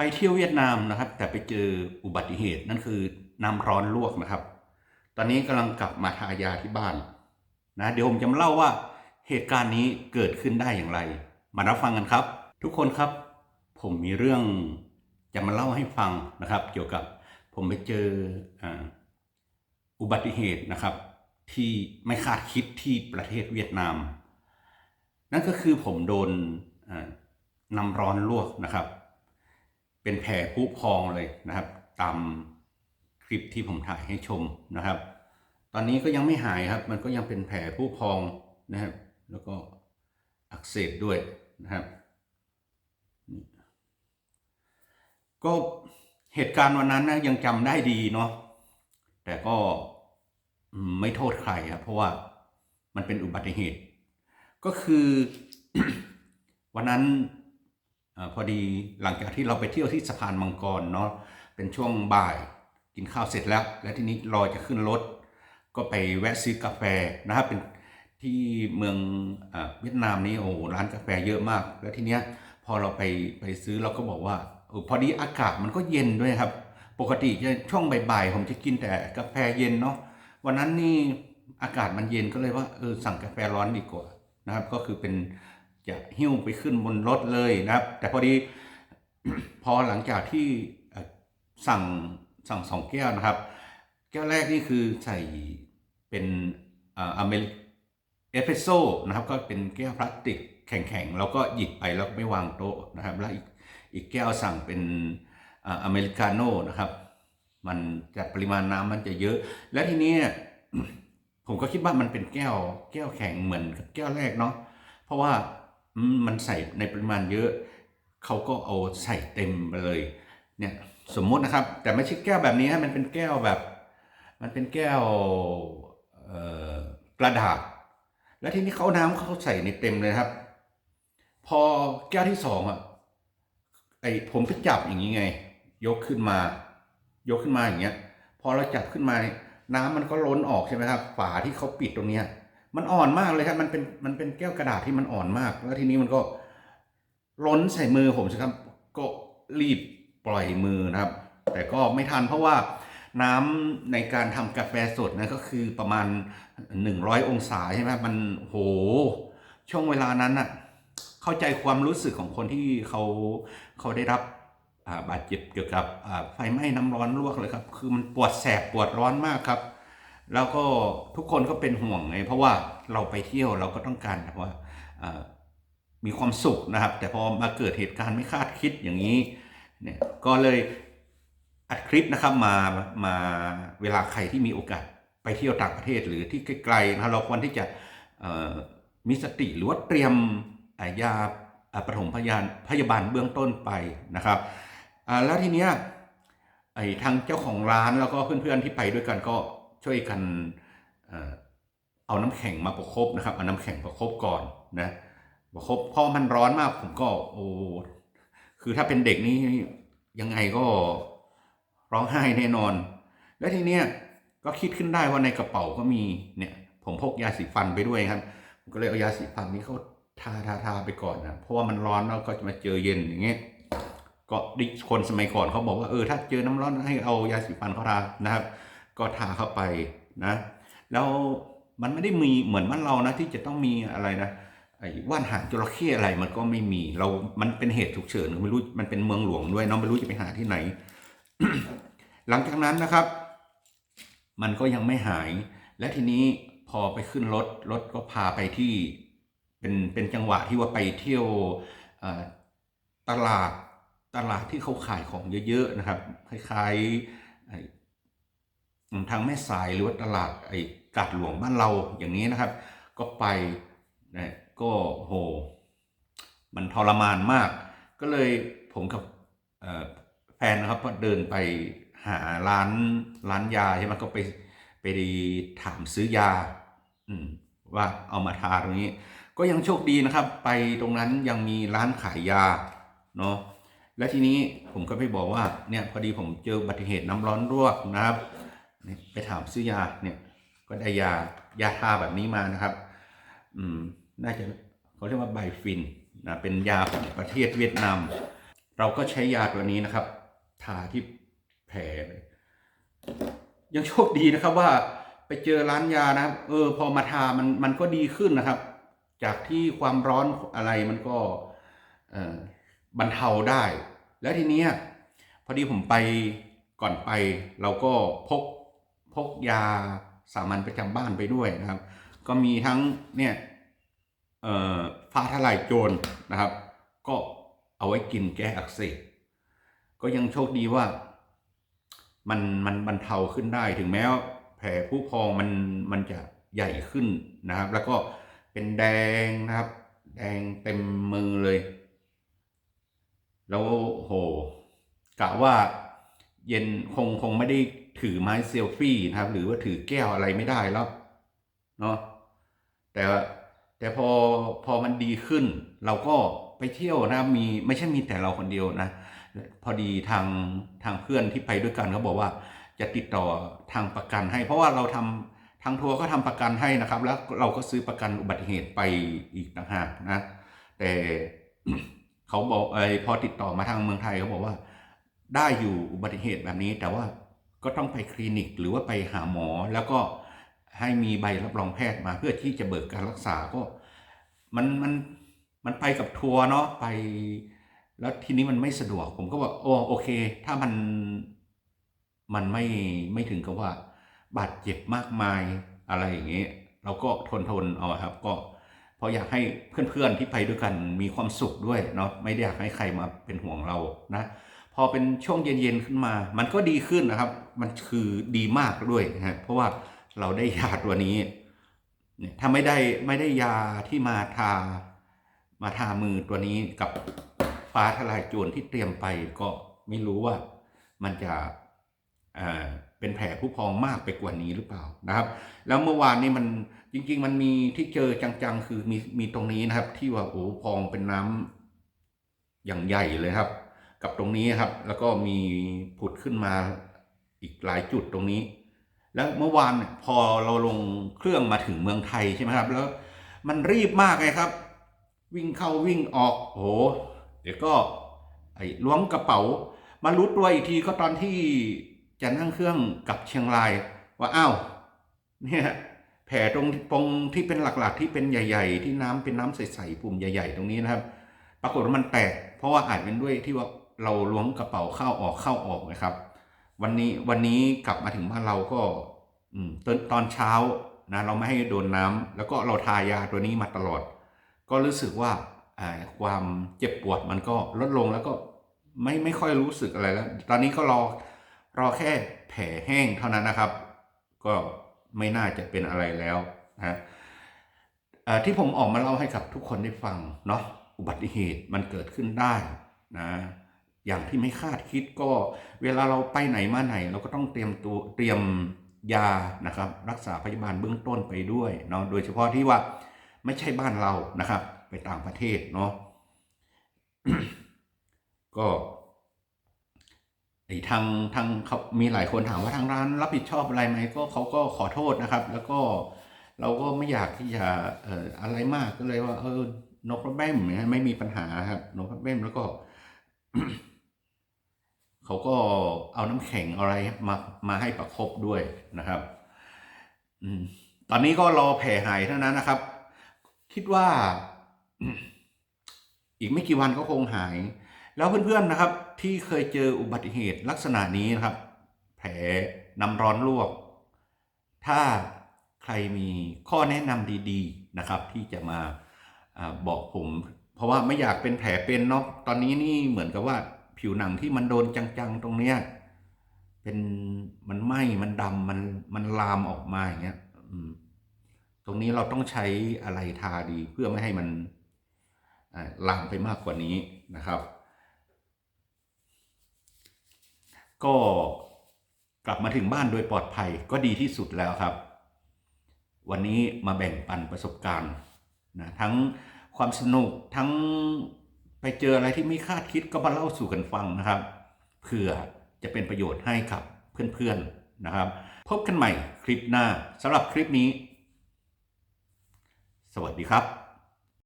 ไปเที่ยวเวียดนามนะครับ แต่ไปเจออุบัติเหตุนั่นคือน้ำร้อนลวกนะครับ ตอนนี้กำลังกลับมาทายาที่บ้านนะเดี๋ยวผมจะมาเล่าว่าเหตุการณ์นี้เกิดขึ้นได้อย่างไร มารับฟังกันครับ ทุกคนครับ ผมมีเรื่องจะมาเล่าให้ฟังนะครับ เกี่ยวกับผมไปเจอออุบัติเหตุนะครับ ที่ไม่คาดคิดที่ประเทศเวียดนาม นั่นก็คือผมโดนน้ำร้อนลวกนะครับ เป็นแผลพุพองเลยนะครับ ตามคลิปที่ผมถ่ายให้ชมนะครับ ตอนนี้ก็ยังไม่หายครับ มันก็ยังเป็นแผลพุพองนะครับ แล้วก็อักเสบด้วยนะครับ ก็เหตุการณ์วันนั้นนะยังจำได้ดีเนาะแต่ก็ไม่โทษใครครับเพราะว่ามันเป็นอุบัติเหตุ ก็คือวันนั้น พอดีหลังจากที่เราไปเที่ยวที่สะพานมังกรเนาะเป็นช่วงบ่ายกินข้าวเสร็จแล้ว แล้วทีนี้รอจะขึ้นรถ ก็ไปแวะซื้อกาแฟนะครับเป็นที่เมืองเวียดนามนี้โอ้ร้านกาแฟเยอะมาก แล้วทีเนี้ยพอเราไปไปซื้อเราก็บอกว่าออพอดีอากาศมันก็เย็นด้วยครับ ปกติจะช่วงบ่ายๆผมจะกินแต่กาแฟเย็นเนาะวันนั้นนี่อากาศมันเย็นก็เลยว่าเออสั่งกาแฟร้อนดีกว่านะครับ ก็คือเป็น จะหิ้วไปขึ้นบนรถเลยนะครับ แต่พอดีพอหลังจากที่สั่งสั่งสองแก้วนะครับ แก้วแรกนี่คือใส่เป็นอเมริเอสเปรสโซ่นะครับ ก็เป็นแก้วพลาสติกแข็งๆ แล้วก็หยิบไปแล้วไม่วางโต๊ะนะครับ แล้วอีกอีกแก้วสั่งเป็นอเมริกาโน่นะครับ มันจะปริมาณน้ำมันจะเยอะ และทีนี้ผมก็คิดว่ามันเป็นแก้วแก้วแข็งเหมือนกับแก้วแรกเนาะเพราะว่า มันใส่ในปริมาณเยอะเขาก็เอาใส่เต็มไปเลยเนี่ยสมมุตินะครับ แต่ไม่ใช่แก้วแบบนี้ฮะมันเป็นแก้วแบบ มันเป็นแก้วกระดาษ แล้วทีนี้เขาน้ำเขาใส่ในเต็มเลยครับ พอแก้วที่สองอะไอผมไปจับอย่างนี้ไง ยกขึ้นมา ยกขึ้นมาอย่างเงี้ย พอเราจับขึ้นมานี่ยน้ำมันก็ล้นออกใช่ไหมครับ ฝาที่เขาปิดตรงเนี้ย มันอ่อนมากเลยครับ มันเป็นมันเป็นแก้วกระดาษที่มันอ่อนมาก แล้วทีนี้มันก็ล้นใส่มือผมสิครับ ก็รีบปล่อยมือนะครับ แต่ก็ไม่ทันเพราะว่าน้ำในการทำกาแฟสดนะก็คือประมาณ 100 องศาใช่ไหมมันโห ช่วงเวลานั้นน่ะเข้าใจความรู้สึกของคนที่เขาเขาได้รับบาดเจ็บเกี่ยวกับไฟไหม้น้ำร้อนลวกเลยครับ คือมันปวดแสบปวดร้อนมากครับ แล้วก็ทุกคนก็เป็นห่วงไงเพราะว่าเราไปเที่ยวเราก็ต้องการแบบว่ามีความสุขนะครับ แต่พอมาเกิดเหตุการณ์ไม่คาดคิดอย่างนี้เนี่ยก็เลยอัดคลิปนะครับมามาเวลาใครที่มีโอกาสไปเที่ยวต่างประเทศหรือที่ไกลๆนะรเราควรที่จะมีสติหรือว่าเตรียมยาอ่าปฐมพยาพยาบาลเบื้องต้นไปนะครับแล้วทีเนี้ยไอ้ทางเจ้าของร้านแล้วก็เพื่อนๆที่ไปด้วยกันก็ ช่วยกันเอาน้ำแข็งมาประคบนะครับเอาน้ำแข็งประคบก่อนนะประคบเพราะมันร้อนมากผมก็โอ้คือถ้าเป็นเด็กนี่ยังไงก็ร้องไห้แน่นอน และทีเนี้ยก็คิดขึ้นได้ว่าในกระเป๋าก็มีเนี่ย ผมพกยาสีฟันไปด้วยครับผมก็เลยเอายาสีฟันนี้เขาทาทาทาไปก่อนนะเพราะว่ามันร้อนแล้วก็จะมาเจอเย็นอย่างเงี้ยก็ดิคนสมัยก่อนเขาบอกว่าเออถ้าเจอน้ำร้อนให้เอายาสีฟันเขาทานะครับ ก็ทาเข้าไปนะแล้วมันไม่ได้มีเหมือนบ้านเรานะที่จะต้องมีอะไรนะไอ้ว่านหางจระเข้อะไรมันก็ไม่มีเรา มันเป็นเหตุฉุกเฉินไม่รู้มันเป็นเมืองหลวงด้วยเนาะไม่รู้จะไปหาที่ไหน หลังจากนั้นนะครับ มันก็ยังไม่หาย และทีนี้พอไปขึ้นรถรถก็พาไปที่เป็นเป็นจังหวะที่ว่าไปเที่ยวตลาดตลาดที่เขาขายของเยอะๆนะครับ คล้ายๆ ทางแม่สายหรือว่าตลาดไอ้กาดหลวงบ้านเราอย่างนี้นะครับ ก็ไปนะก็โห มันทรมานมาก ก็เลยผมกับแฟนนะครับก็เดินไปหาร้านร้านยาใช่ไหมก็ไปไปถามซื้อยา อืม ว่าเอามาทาตรงนี้ ก็ยังโชคดีนะครับ ไปตรงนั้นยังมีร้านขายยาเนาะและทีนี้ผมก็ไปบอกว่าเนี่ยพอดีผมเจออุบัติเหตุน้ำร้อนรวกนะครับ ไปถามซื้อยาเนี่ยก็ได้ยายาทาแบบนี้มานะครับ อืมน่าจะเขาเรียกว่าไบฟินนะเป็นยาของประเทศเวียดนาม เราก็ใช้ยาตัวนี้นะครับ ทาที่แผลยังโชคดีนะครับว่าไปเจอร้านยานะครับ เออ พอมาทามันมันก็ดีขึ้นนะครับ จากที่ความร้อนอะไรมันก็บรรเทาได้ แล้วทีเนี้ยพอดีผมไปก่อนไปเราก็พก พกยาสามัญประจำบ้านไปด้วยนะครับ ก็มีทั้งเนี่ยเอ่อฟ้าทลายโจรนะครับ ก็เอาไว้กินแก้อักเสบก็ยังโชคดีว่ามันมันบรรเทาขึ้นได้ถึงแม้ว่าแผลผู้พองมันมันจะใหญ่ขึ้นนะครับ แล้วก็เป็นแดงนะครับ แดงเต็มมือเลย แล้วโหกะว่าเย็นคงคงไม่ได้ ถือไม้เซลฟี่นะครับ หรือว่าถือแก้วอะไรไม่ได้แล้วเนาะแต่แต่พอพอมันดีขึ้น เราก็ไปเที่ยวนะมีไม่ใช่มีแต่เราคนเดียวนะ พอดีทางทางเพื่อนที่ไปด้วยกันเขาบอกว่าจะติดต่อทางประกันให้ เพราะว่าเราทำทางทัวร์ก็ทำประกันให้นะครับ แล้วเราก็ซื้อประกันอุบัติเหตุไปอีกต่างหากนะ แต่เขาบอกไอยพอติดต่อมาทางเมืองไทยเขาบอกว่า ได้อยู่อุบัติเหตุแบบนี้แต่ว่า ก็ต้องไปคลินิกหรือว่าไปหาหมอ แล้วก็ให้มีใบรับรองแพทย์มาเพื่อที่จะเบิกการรักษาก็มันมันมันไปกับทัวร์เนาะไป แล้วทีนี้มันไม่สะดวก ผมก็บอกโอ้โอเค ถ้ามันมันไม่ไม่ถึงกับว่า บาดเจ็บมากมายอะไรอย่างเงี้ยเราก็ทนทนเอาครับ ก็เพราะอยากให้เพื่อนๆที่ไปด้วยกันมีความสุขด้วยเนาะไม่ได้อยากให้ใครมาเป็นห่วงเรานะ พอเป็นช่วงเย็นๆขึ้นมา มันก็ดีขึ้นนะครับ มันคือดีมากด้วยนะเพราะว่าเราได้ยาตัวนี้เนี่ยถ้าไม่ได้ไม่ได้ยาที่มาทามาทามือตัวนี้กับฟ้าทลายโจรที่เตรียมไปก็ไม่รู้ว่ามันจะเอ่อเป็นแผลผู้พองมากไปกว่านี้หรือเปล่านะครับ แล้วเมื่อวานนี้มันจริง ๆ มันมีที่เจอจังๆ คือมีมีตรงนี้นะครับ ที่ว่าโอ้พองเป็นน้ำอย่างใหญ่เลยครับ กับตรงนี้ครับ แล้วก็มีผุดขึ้นมาอีกหลายจุดตรงนี้ แล้วเมื่อวานพอเราลงเครื่องมาถึงเมืองไทยใช่ไหมครับ แล้วมันรีบมากเลยครับ วิ่งเข้าวิ่งออกโอ้โหเดี๋ยวก็ไอ้ล้วงกระเป๋า มารู้ตัวอีกทีก็ตอนที่จะนั่งเครื่องกลับเชียงราย ว่าอ้าวเนี่ยแผลตรงตรงที่เป็นหลักๆ ที่เป็นใหญ่ ๆ ที่น้ำเป็นน้ำใสๆปุ่มใหญ่ ๆ ตรงนี้นะครับ ปรากฏว่ามันแตกเพราะว่าอาจเป็นด้วยที่ว่า เราล้วงกระเป๋าเข้าออกเข้าออกนะครับ วันนี้วันนี้กลับมาถึงบ้านเราก็อืมตอนตอนเช้านะเราไม่ให้โดนน้ำแล้วก็เราทายาตัวนี้มาตลอด ก็รู้สึกว่าความเจ็บปวดมันก็ลดลงแล้วก็ไม่ไม่ค่อยรู้สึกอะไรแล้ว ตอนนี้ก็รอรอแค่แผลแห้งเท่านั้นนะครับ ก็ไม่น่าจะเป็นอะไรแล้วนะที่ผมออกมาเล่าให้กับทุกคนได้ฟังเนาะอุบัติเหตุมันเกิดขึ้นได้นะ อย่างที่ไม่คาดคิดก็เวลาเราไปไหนมาไหน เราก็ต้องเตรียมตัวเตรียมยานะครับรักษาพยาบาลเบื้องต้นไปด้วยเนาะโดยเฉพาะที่ว่าไม่ใช่บ้านเรานะครับ ไปต่างประเทศเนาะก็ไอ้ทางทางเขามีหลายคนถามว่าทางร้านรับผิดชอบอะไรไหมก็เขาก็ขอโทษนะครับ แล้วก็เราก็ไม่อยากที่จะเอ่ออะไรมากก็เลยว่า เออ no problem นไม่มีปัญหาครับ no problem แล้วก็ เขาก็เอาน้ำแข็งอะไรมามาให้ประคบด้วยนะครับอตอนนี้ก็รอแผลหายเท่านั้นนะครับ คิดว่าอีกไม่กี่วันก็คงหาย แล้วเพื่อนๆนะครับ ที่เคยเจออุบัติเหตุลักษณะนี้นะครับ แผลน้ำร้อนลวก ถ้าใครมีข้อแนะนำดีๆนะครับ ที่จะมาอาบอกผม เพราะว่าไม่อยากเป็นแผลเป็นเนาะตอนนี้นี่เหมือนกับว่า ผิวหนังที่มันโดนจังๆตรงเนี้ยเป็นมันไหม้มันดำมันมันลามออกมาอย่างเงี้ยอืมตรงนี้เราต้องใช้อะไรทาดีเพื่อไม่ให้มันลามไปมากกว่านี้นะครับ ก็กลับมาถึงบ้านโดยปลอดภัยก็ดีที่สุดแล้วครับ วันนี้มาแบ่งปันประสบการณ์นะทั้งความสนุกทั้ง ไปเจออะไรที่ไม่คาดคิดก็มาเล่าสู่กันฟังนะครับเพื่อจะเป็นประโยชน์ให้กับเพื่อนๆนะครับ พบกันใหม่คลิปหน้าสำหรับคลิปนี้ สวัสดีครับ